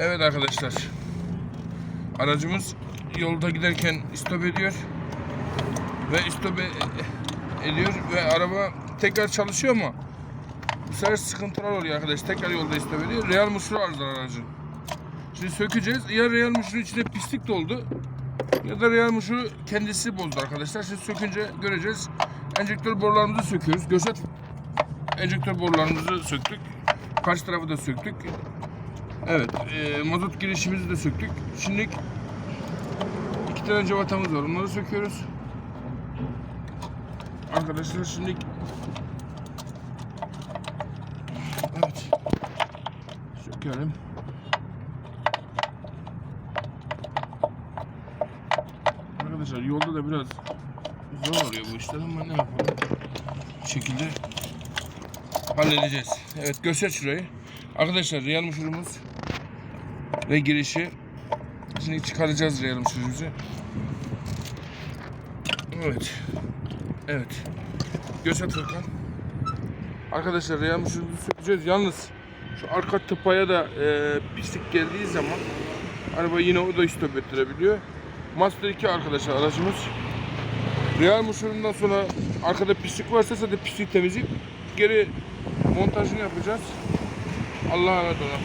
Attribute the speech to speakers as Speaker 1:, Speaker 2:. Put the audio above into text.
Speaker 1: Evet arkadaşlar. Aracımız yolda giderken istop ediyor. Ve istop e- ediyor ve araba tekrar çalışıyor ama bu sefer sıkıntılar oluyor arkadaş. Tekrar yolda istop ediyor. Real musluğu arızalı aracın. Şimdi sökeceğiz. Ya real musluğun içinde pislik doldu ya da real musluğu kendisi bozdu arkadaşlar. Şimdi sökünce göreceğiz. Enjektör borularımızı söküyoruz. Göset enjektör borularımızı söktük. Karşı tarafı da söktük. Evet, e, mazot girişimizi de söktük. Şimdi iki tane cavatamız var. Onları söküyoruz. Arkadaşlar şimdi Evet. Sökelim. Arkadaşlar yolda da biraz zor oluyor bu işler ama ne yapalım? Bir şekilde halledeceğiz. Evet göster şurayı. Arkadaşlar real muşurumuz ve girişi. Şimdi çıkaracağız real muşurumuzu. Evet. Evet. Göster Furkan. Arkadaşlar real muşurumuzu sökeceğiz. Yalnız şu arka tıpaya da e, pislik geldiği zaman araba yine o da istop ettirebiliyor. Master 2 arkadaşlar aracımız. Real muşurundan sonra arkada pislik varsa sadece pisliği temizleyip geri montajını yapacağız. আল্লাহ তালা